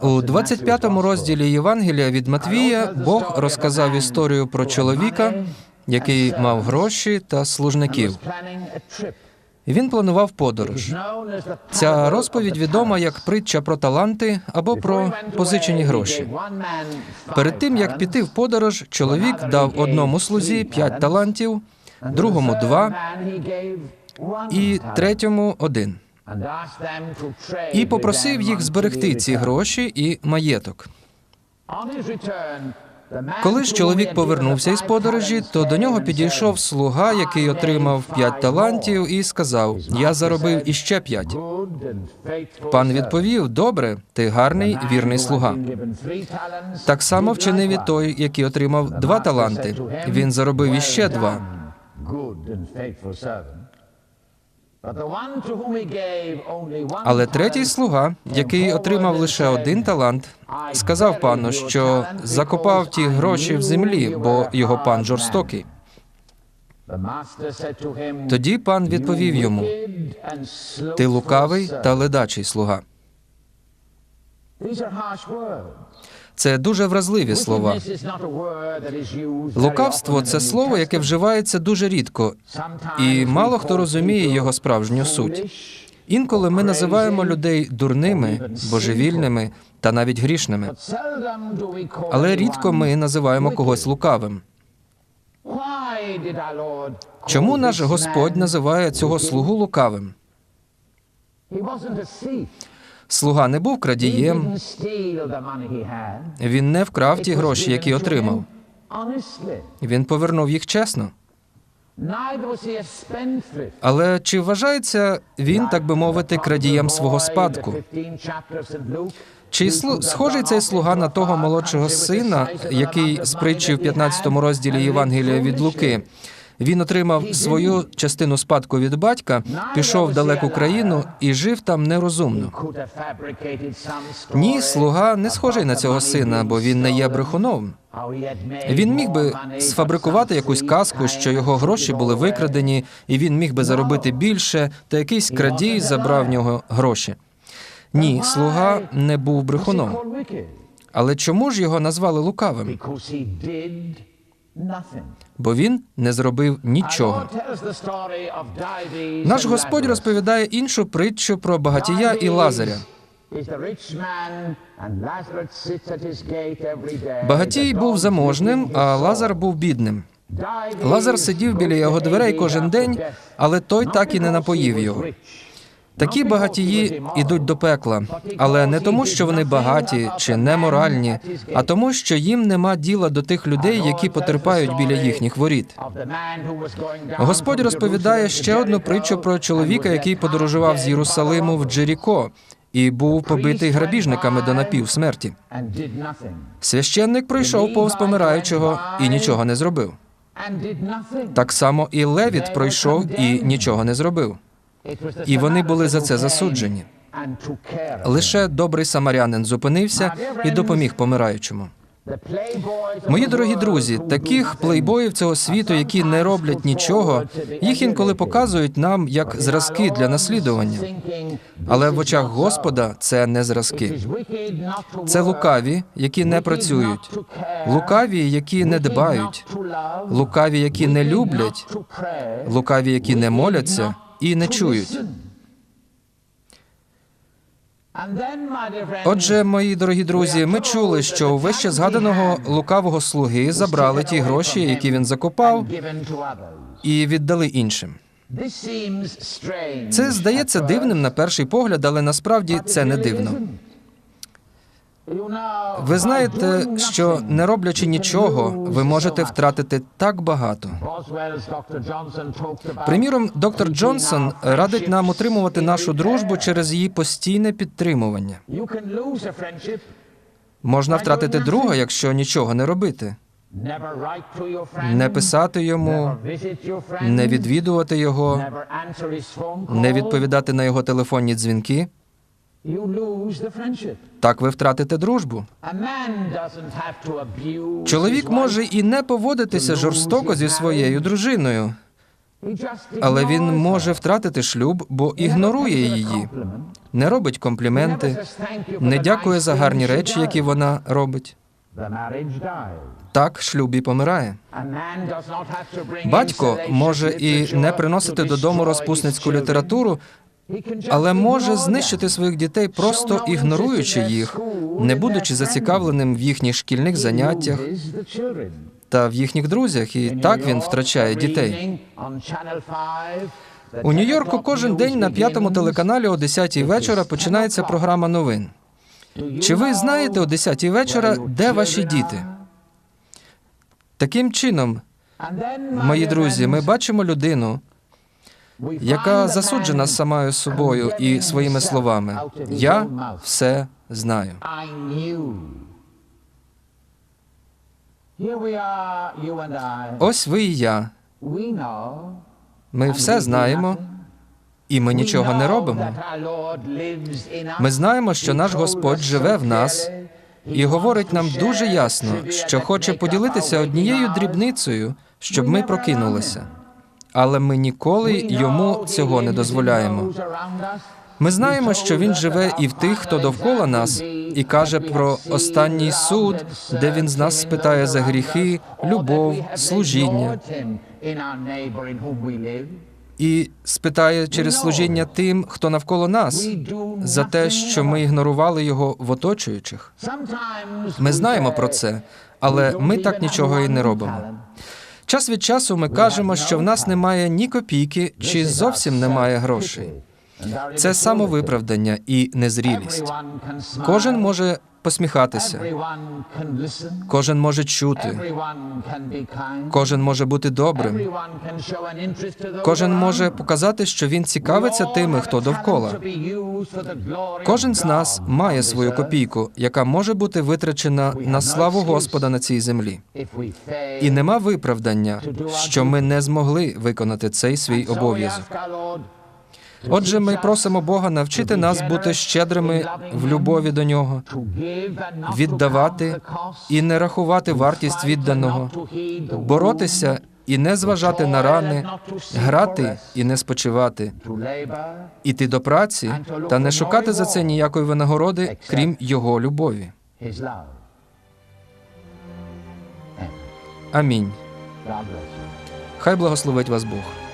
У 25 розділі Євангелія від Матвія Бог розказав історію про чоловіка, який мав гроші та служників. Він планував подорож. Ця розповідь відома як притча про таланти або про позичені гроші. Перед тим як піти в подорож, чоловік дав одному слузі п'ять талантів, другому два і третьому один. І попросив їх зберегти ці гроші і маєток. Коли ж чоловік повернувся із подорожі, то до нього підійшов слуга, який отримав п'ять талантів, і сказав: Я заробив іще п'ять. Пан відповів: Добре, ти гарний, вірний слуга. Так само вчинив і той, який отримав два таланти. Він заробив іще два. Але третій слуга, який отримав лише один талант, сказав пану, що закопав ті гроші в землі, бо його пан жорстокий. Тоді пан відповів йому: Ти лукавий та ледачий слуга. Це дуже вразливі слова. Лукавство це слово, яке вживається дуже рідко, і мало хто розуміє його справжню суть. Інколи ми називаємо людей дурними, божевільними та навіть грішними. Але рідко ми називаємо когось лукавим. Чому наш Господь називає цього слугу лукавим? Слуга не був крадієм, він не вкрав ті гроші, які отримав. Він повернув їх чесно. Але чи вважається він, так би мовити, крадієм свого спадку? Чи схожий цей слуга на того молодшого сина, який з притчі в 15 розділі Євангелія від Луки? Він отримав свою частину спадку від батька, пішов в далеку країну і жив там нерозумно. Ні, слуга не схожий на цього сина, бо він не є брехуном. Він міг би сфабрикувати якусь казку, що його гроші були викрадені, і він міг би заробити більше, та якийсь крадій забрав в нього гроші. Ні, слуга не був брехуном. Але чому ж його назвали лукавим? Бо він не зробив нічого. Наш Господь розповідає іншу притчу про багатія і Лазаря. Багатій був заможним, а Лазар був бідним. Лазар сидів біля його дверей кожен день, але той так і не напоїв його. Такі багатії йдуть до пекла, але не тому, що вони багаті чи неморальні, а тому, що їм нема діла до тих людей, які потерпають біля їхніх воріт. Господь розповідає ще одну притчу про чоловіка, який подорожував з Єрусалиму в Джеріко і був побитий грабіжниками до напівсмерті. Священник пройшов повз помираючого і нічого не зробив. Так само і Левіт пройшов і нічого не зробив. І вони були за це засуджені. Лише добрий самарянин зупинився і допоміг помираючому. Мої дорогі друзі, таких плейбоїв цього світу, які не роблять нічого, їх інколи показують нам як зразки для наслідування. Але в очах Господа це не зразки. Це лукаві, які не працюють, лукаві, які не дбають, лукаві, які не люблять, лукаві, які не моляться і не чують. Отже, мої дорогі друзі, ми чули, що у вище згаданого лукавого слуги забрали ті гроші, які він закопав, і віддали іншим. Це здається дивним на перший погляд, але насправді це не дивно. Ви знаєте, що не роблячи нічого, ви можете втратити так багато. Приміром, доктор Джонсон радить нам утримувати нашу дружбу через її постійне підтримування. Можна втратити друга, якщо нічого не робити. Не писати йому, не відвідувати його, не відповідати на його телефонні дзвінки. Так ви втратите дружбу. Чоловік може і не поводитися жорстоко зі своєю дружиною, але він може втратити шлюб, бо ігнорує її. не робить компліменти, не дякує за гарні речі, які вона робить. Так шлюб і помирає. Батько може і не приносити додому розпусницьку літературу, але може знищити своїх дітей, просто ігноруючи їх, не будучи зацікавленим в їхніх шкільних заняттях та в їхніх друзях, і так він втрачає дітей. У Нью-Йорку кожен день на п'ятому телеканалі о 10-й вечора починається програма новин. Чи ви знаєте о 10 вечора, де ваші діти? Таким чином, мої друзі, ми бачимо людину, яка засуджена самою собою і своїми словами. Я все знаю. Ось ви і я. Ми все знаємо, і ми нічого не робимо. Ми знаємо, що наш Господь живе в нас і говорить нам дуже ясно, що хоче поділитися однією дрібницею, щоб ми прокинулися. Але ми ніколи йому цього не дозволяємо. Ми знаємо, що він живе і в тих, хто довкола нас, і каже про останній суд, де він з нас спитає за гріхи, любов, служіння, і спитає через служіння тим, хто навколо нас, за те, що ми ігнорували його в оточуючих. Ми знаємо про це, але ми так нічого і не робимо. Час від часу ми кажемо, що в нас немає ні копійки, чи зовсім немає грошей. Це самовиправдання і незрілість. Кожен може посміхатися, кожен може чути, кожен може бути добрим, кожен може показати, що він цікавиться тими, хто довкола. Кожен з нас має свою копійку, яка може бути витрачена на славу Господа на цій землі. І нема виправдання, що ми не змогли виконати цей свій обов'язок. Отже, ми просимо Бога навчити нас бути щедрими в любові до нього, віддавати і не рахувати вартість відданого, боротися і не зважати на рани, грати і не спочивати, іти до праці та не шукати за це ніякої винагороди, крім його любові. Амінь. Хай благословить вас Бог.